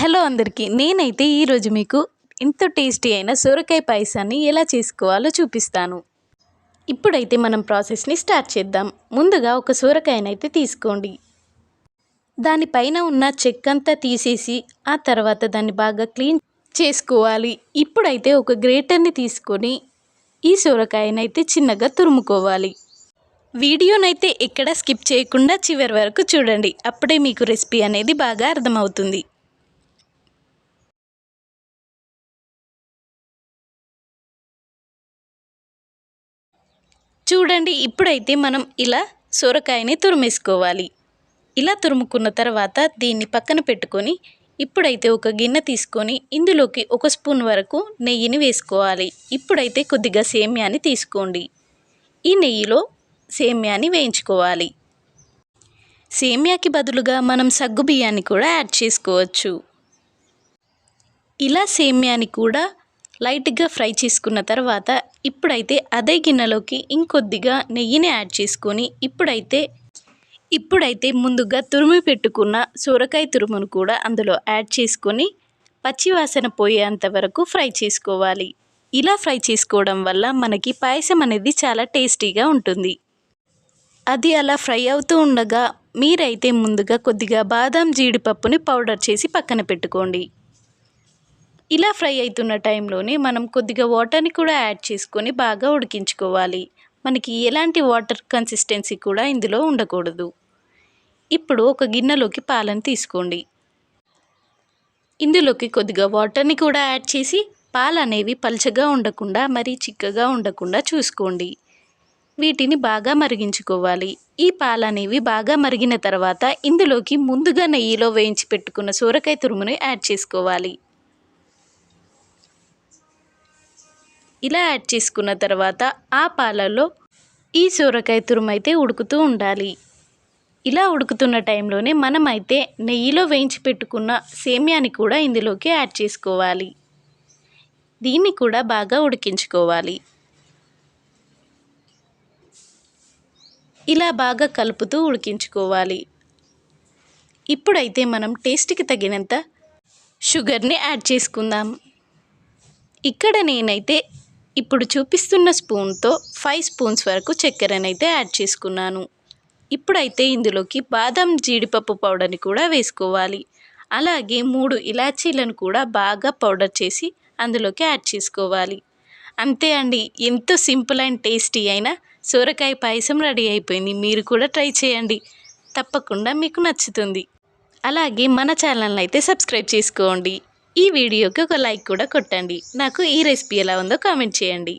Hello అందరికీ నేనైతే ఈరోజు మీకు ఎంతో టేస్టీ అయిన సొరకాయ పాయసాన్ని ఎలా చేసుకోవాలో చూపిస్తాను. ఇప్పుడైతే మనం ప్రాసెస్ని స్టార్ట్ చేద్దాం. ముందుగా ఒక సొరకాయనైతే తీసుకోండి. దానిపైన ఉన్న చెక్కంతా తీసేసి ఆ తర్వాత దాన్ని బాగా క్లీన్ చేసుకోవాలి. ఇప్పుడైతే ఒక గ్రేటర్ని తీసుకొని ఈ సొరకాయనైతే చిన్నగా తురుముకోవాలి. వీడియోనైతే ఎక్కడ స్కిప్ చేయకుండా చివరి వరకు చూడండి. అప్పుడే మీకు రెసిపీ అనేది బాగా అర్థమవుతుంది. చూడండి ఇప్పుడైతే మనం ఇలా సొరకాయని తురిమేసుకోవాలి. ఇలా తురుముకున్న తర్వాత దీన్ని పక్కన పెట్టుకొని ఇప్పుడైతే ఒక గిన్నె తీసుకొని ఇందులోకి ఒక స్పూన్ వరకు నెయ్యిని వేసుకోవాలి. ఇప్పుడైతే కొద్దిగా సేమ్యాని తీసుకోండి. ఈ నెయ్యిలో సేమ్యాని వేయించుకోవాలి. సేమ్యాకి బదులుగా మనం సగ్గు బియ్యాన్ని కూడా యాడ్ చేసుకోవచ్చు. ఇలా సేమ్యాని కూడా లైట్గా ఫ్రై చేసుకున్న తర్వాత ఇప్పుడైతే అదే గిన్నెలోకి ఇంకొద్దిగా నెయ్యిని యాడ్ చేసుకొని ఇప్పుడైతే ఇప్పుడైతే ముందుగా తురిమి పెట్టుకున్న సొరకాయ తురుమును కూడా అందులో యాడ్ చేసుకొని పచ్చివాసన పోయేంత వరకు ఫ్రై చేసుకోవాలి. ఇలా ఫ్రై చేసుకోవడం వల్ల మనకి పాయసం అనేది చాలా టేస్టీగా ఉంటుంది. అది అలా ఫ్రై అవుతూ ఉండగా మీరైతే ముందుగా కొద్దిగా బాదం జీడిపప్పుని పౌడర్ చేసి పక్కన పెట్టుకోండి. ఇలా ఫ్రై అవుతున్న టైంలోనే మనం కొద్దిగా వాటర్ని కూడా యాడ్ చేసుకొని బాగా ఉడికించుకోవాలి. మనకి ఎలాంటి వాటర్ కన్సిస్టెన్సీ కూడా ఇందులో ఉండకూడదు. ఇప్పుడు ఒక గిన్నెలోకి పాలను తీసుకోండి. ఇందులోకి కొద్దిగా వాటర్ని కూడా యాడ్ చేసి పాలు అనేవి పల్చగా ఉండకుండా మరీ చిక్కగా ఉండకుండా చూసుకోండి. వీటిని బాగా మరిగించుకోవాలి. ఈ పాలు అనేవి బాగా మరిగిన తర్వాత ఇందులోకి ముందుగా నెయ్యిలో వేయించి పెట్టుకున్న సూరకాయ తురుముని యాడ్ చేసుకోవాలి. ఇలా యాడ్ చేసుకున్న తర్వాత ఆ పాలలో ఈ సోరకాయ తురుము అయితే ఉడుకుతూ ఉండాలి. ఇలా ఉడుకుతున్న టైంలోనే మనమైతే నెయ్యిలో వేయించి పెట్టుకున్న సేమ్యాని కూడా ఇందులోకి యాడ్ చేసుకోవాలి. దీన్ని కూడా బాగా ఉడికించుకోవాలి. ఇలా బాగా కలుపుతూ ఉడికించుకోవాలి. ఇప్పుడైతే మనం టేస్ట్కి తగినంత షుగర్ని యాడ్ చేసుకుందాం. ఇక్కడ నేనైతే ఇప్పుడు చూపిస్తున్న స్పూన్తో ఫైవ్ స్పూన్స్ వరకు చక్కెరనైతే యాడ్ చేసుకున్నాను. ఇప్పుడైతే ఇందులోకి బాదం జీడిపప్పు పౌడర్ని కూడా వేసుకోవాలి. అలాగే మూడు ఇలాచీలను కూడా బాగా పౌడర్ చేసి అందులోకి యాడ్ చేసుకోవాలి. అంతే అండి ఎంతో సింపుల్ అండ్ టేస్టీ అయిన సొరకాయ పాయసం రెడీ అయిపోయింది. మీరు కూడా ట్రై చేయండి. తప్పకుండా మీకు నచ్చుతుంది. అలాగే మన ఛానల్ని అయితే సబ్స్క్రైబ్ చేసుకోండి. ఈ వీడియోకి ఒక లైక్ కూడా కొట్టండి. నాకు ఈ రెసిపీ ఎలా ఉందో కామెంట్ చేయండి.